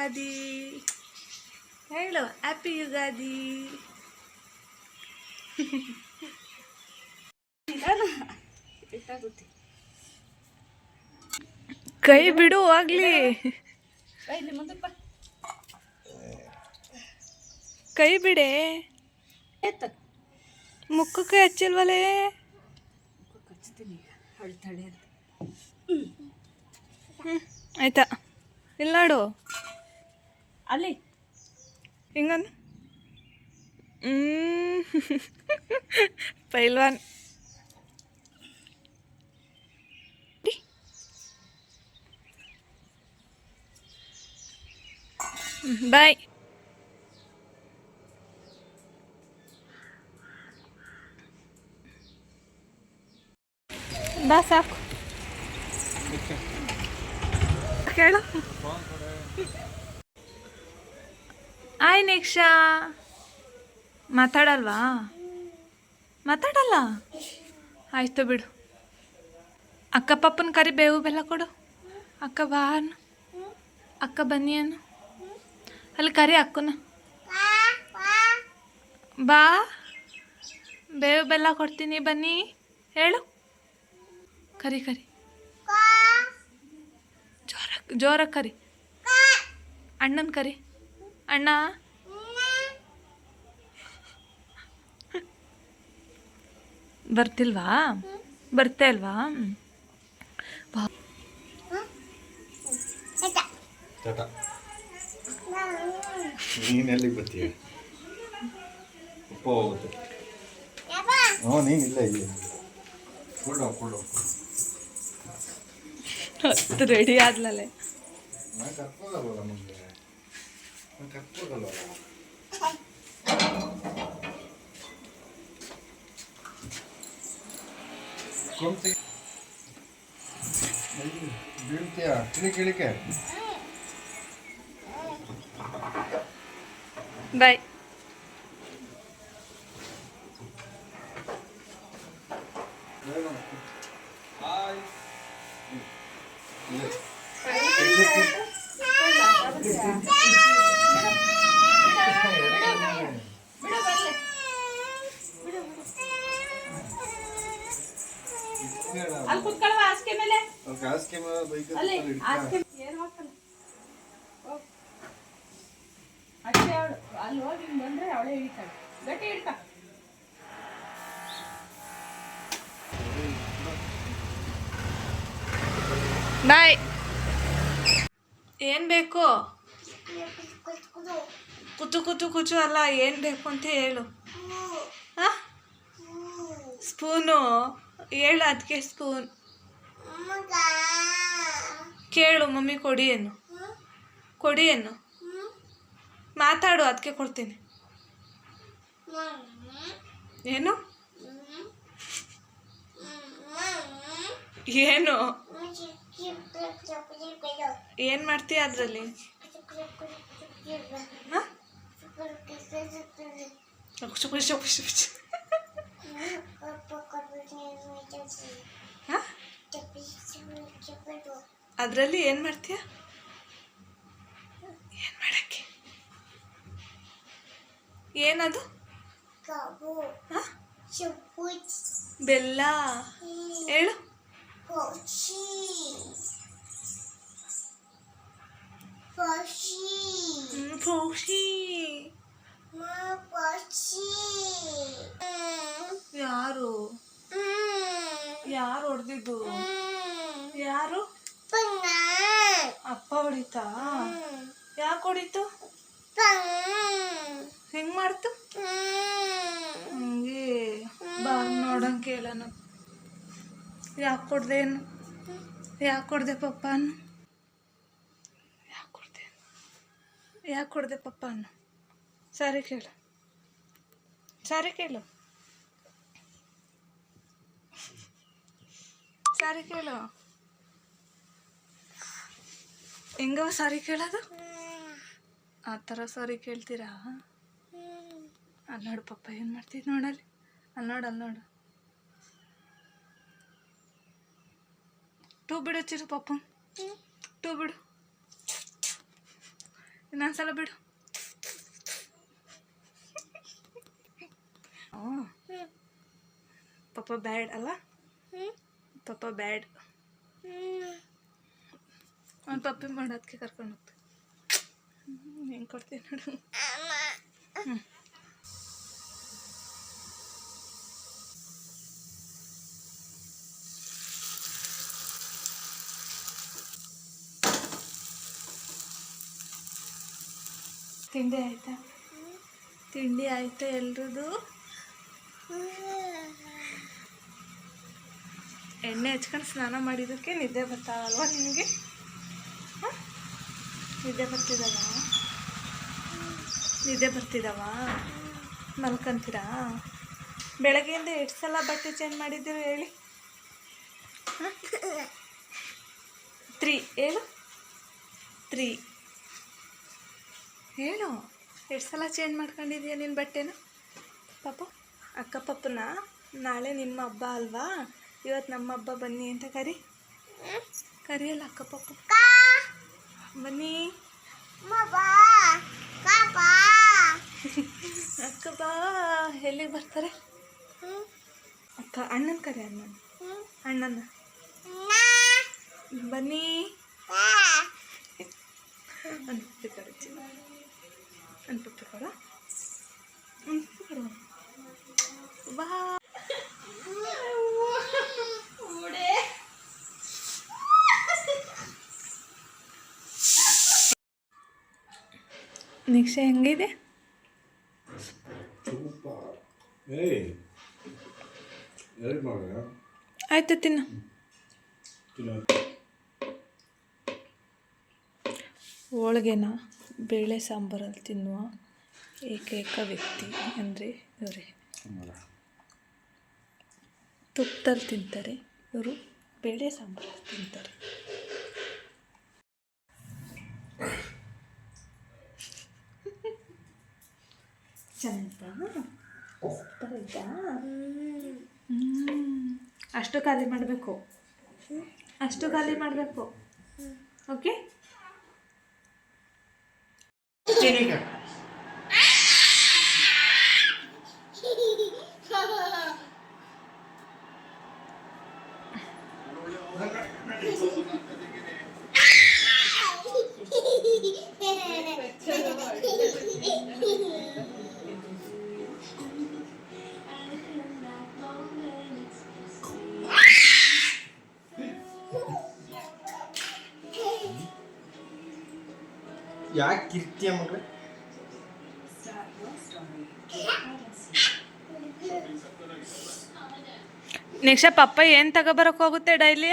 ಯುಗಾದಿ. ಹೇಳು ಹ್ಯಾಪಿ ಯುಗಾದಿ. ಕೈ ಬಿಡು ಆಗ್ಲಿ. ಕೈ ಬಿಡೆ. ಮುಖಕ್ಕೆ ಹಚ್ಚಿಲ್ವಲೇ? ಆಯ್ತಾ ಇಲ್ಲಾಡು ಅಲ್ಲಿ ಹಿಂಗನ್ ಹ್ಮ್ ಪೈಲ್ವಾನ್ ಬಾಯ್ ಬಾ ಸಾಕು ಕೇಳು ಆಯ್ ನಿಕ್ಷಾ. ಮಾತಾಡಲ್ವಾ? ಮಾತಾಡಲ್ಲ? ಆಯ್ತು ಬಿಡು. ಅಕ್ಕ ಪಪ್ಪನ ಕರಿ ಬೇವು ಬೆಲ್ಲ ಕೊಡು. ಅಕ್ಕ ಬಾ ಅಕ್ಕ ಬನ್ನಿ ಅನ್ನು ಅಲ್ಲಿ ಕರಿ ಅಕ್ಕನ. ಬಾ. ಬೇವು ಬೆಲ್ಲ ಕೊಡ್ತೀನಿ ಬನ್ನಿ. ಹೇಳು. ಕರಿ ಕರಿ. ಜೋರ ಜೋರ ಕರಿ. ಅಣ್ಣನ ಕರಿ. ಅಣ್ಣ. ಬರ್ತಿಲ್ವಾ? ಬರ್ತಾ ಇಲ್ವಾ? ಬರ್ತೀಯ? ರೆಡಿ ಆದ್ಲಲೆ. ನಾನು ಕರ್ಕೋದಲ್ವಲ್ಲ ಮುಂದೆ ನಾನು ಕರ್ಕೋದಲ್ವಲ್ಲ ಕೊಂತಿ ಬೀಳ್ತೀಯ ಕಿಳಿಕೆ ಇಳಿಕೆ ಬಾಯ್ ಹಾಯ್ ಅಷ್ಟೇ ಅವಳು ಅಲ್ಲಿ ಹೋಗಿ ಹಿಂಗ್ ಬಂದ್ರೆ ಅವಳೇ ಹಿಡಿತಾಳೆ. ಗಟ್ಟಿ ಹಿಡ್ಕ ಬಾಯ್. ಏನ್ ಬೇಕು? ಕುತು ಕುತು ಕುಚು ಅಲ್ಲ ಏನು ಬೇಕು ಅಂತ ಹೇಳು. ಹಾಂ? ಸ್ಪೂನು? ಹೇಳು ಅದಕ್ಕೆ ಸ್ಪೂನ್. ಕೇಳು ಮಮ್ಮಿ ಕೊಡಿ ಏನು? ಕೊಡಿ ಏನು? ಮಾತಾಡು ಅದಕ್ಕೆ ಕೊಡ್ತೀನಿ. ಏನು? ಏನು? ಏನು ಮಾಡ್ತೀಯ ಅದರಲ್ಲಿ? ಹಾಂ? ಹಾಂ? ಅದರಲ್ಲಿ ಏನು ಮಾಡ್ತೀಯ? ಏನು ಮಾಡಕ್ಕೆ? ಏನದು? ಬೆಲ್ಲ. ಹೇಳು. ಯಾರು? ಯಾರು ಹೊಡೆದಿದ್ದು? ಯಾರು? ಅಪ್ಪ ಹೊಡಿತಾ? ಯಾಕೆ ಹೊಡಿತು? ಹೆಂಗ್ ಮಾಡ್ತು? ಹಂಗೆ ಬಾ, ನೋಡಂಗೆ ಕೇಳೋಣ. ಯಾಕೆ ಕೊಡ್ದೇನು ಯಾಕೆ ಕೊಡ್ದೆ ಪಪ್ಪಾನು ಯಾಕೆ ಕೊಡ್ದೆ ಯಾಕೆ ಕೊಡ್ದೆ ಪಪ್ಪಾನು ಸರಿ ಕೇಳು. ಸರಿ ಕೇಳು. ಸಾರಿ ಕೇಳು. ಹೆಂಗವ ಸಾರಿ ಕೇಳೋದು? ಆ ಥರ ಸಾರಿ ಕೇಳ್ತೀರಾ? ಅಲ್ಲಿ ನೋಡು ಪಪ್ಪ ಏನು ಮಾಡ್ತಿದ್ ನೋಡಲ್ಲಿ? ಅಲ್ಲಿ ನೋಡು ಅಲ್ಲಿ ನೋಡು. ಟೂ ಬಿಡು ಚಿರು ಪಪ್ಪ ಟೂ ಬಿಡು. ಇನ್ನೊಂದ್ಸಲ ಬಿಡು. ಪಪ್ಪ ಬ್ಯಾಡ್ ಅಲ್ಲ? ಪಪ್ಪ ಬ್ಯಾಡ್. ಅವ್ನು ಪಪ್ಪಿ ಮಾಡೋದಕ್ಕೆ ಕರ್ಕೊಂಡು ಹೋಗ್ತೀನಿ ಹೆಂಗೆ ಕೊಡ್ತೀನಿ ನೋಡು. ತಿಂಡಿ ಆಯ್ತಾ? ತಿಂಡಿ ಆಯ್ತಾ ಎಲ್ರದು. ಎಣ್ಣೆ ಹಚ್ಕೊಂಡು ಸ್ನಾನ ಮಾಡಿದ್ದಕ್ಕೆ ನಿದ್ದೆ ಬರ್ತಾವಲ್ವಾ ನಿಮಗೆ? ನಿದ್ದೆ ಬರ್ತಿದ್ದಾವ ನಿದ್ದೆ ಬರ್ತಿದವ? ಮಲ್ಕೊಂತೀರಾ? ಬೆಳಗ್ಗೆಯಿಂದ ಎಷ್ಟು ಸಲ ಬಟ್ಟೆ ಚೇಂಜ್ ಮಾಡಿದ್ದೀರಿ ಹೇಳಿ? ತ್ರೀ ಹೇಳು? ತ್ರೀ ಹೇಳು. ಎಷ್ಟು ಸಲ ಚೇಂಜ್ ಮಾಡ್ಕೊಂಡಿದ್ಯಾ ನಿನ್ನ ಬಟ್ಟೆನ? ಪಾಪ. ಅಕ್ಕ ಪಪ್ಪನ ನಾಳೆ ನಿಮ್ಮ ಹಬ್ಬ ಅಲ್ವಾ? ಇವತ್ತು ನಮ್ಮ ಹಬ್ಬ ಬನ್ನಿ ಅಂತ ಕರಿ. ಕರಿಯಲ್ಲ ಅಕ್ಕ ಪಪ್ಪ ಬನ್ನಿ ಅಕ್ಕ ಬಾ. ಎಲ್ಲಿಗೆ ಬರ್ತಾರೆ? ಅಕ್ಕ ಅಣ್ಣನ ಕರೆ ಅಣ್ಣನ. ಅಣ್ಣನ ಬನ್ನಿ ಅನ್ಪಪ್ಪಿ ಕೊಡು ಚಿನ್ನ. ಅನ್ಪಪ್ಪಿ ಕೊಡ ಅನ್ಪಪ್ಪಿ ಕೊಡು ಬಾ. ನಿಕ್ಷೆ ಹೆಂಗಿದೆ? ಆಯ್ತು ತಿನ್ನು. ತಿನ್ನೋ. ಹೋಳಿಗೆನ ಬೇಳೆ ಸಾಂಬಾರಲ್ಲಿ ತಿನ್ನುವ ಏಕೈಕ ವ್ಯಕ್ತಿ ಅಂದರೆ ಇವರೇ. ತುಪ್ಪದಲ್ಲಿ ತಿಂತಾರೆ. ಇವರು ಬೇಳೆ ಸಾಂಬಾರಲ್ಲಿ ತಿಂತಾರೆ. ಅಷ್ಟು ಖಾಲಿ ಮಾಡಬೇಕು. ಅಷ್ಟು ಖಾಲಿ ಮಾಡಬೇಕು. ಓಕೆ? ಯಾಕೆ ಕಿರ್ತಿಯ ಮಗಳ ನೆಕ್ಸ್ಟ್ ಪಪ್ಪ ಏನು ತಗೋಬರಕ್ಕೆ ಹೋಗುತ್ತೆ ಡೈಲಿ?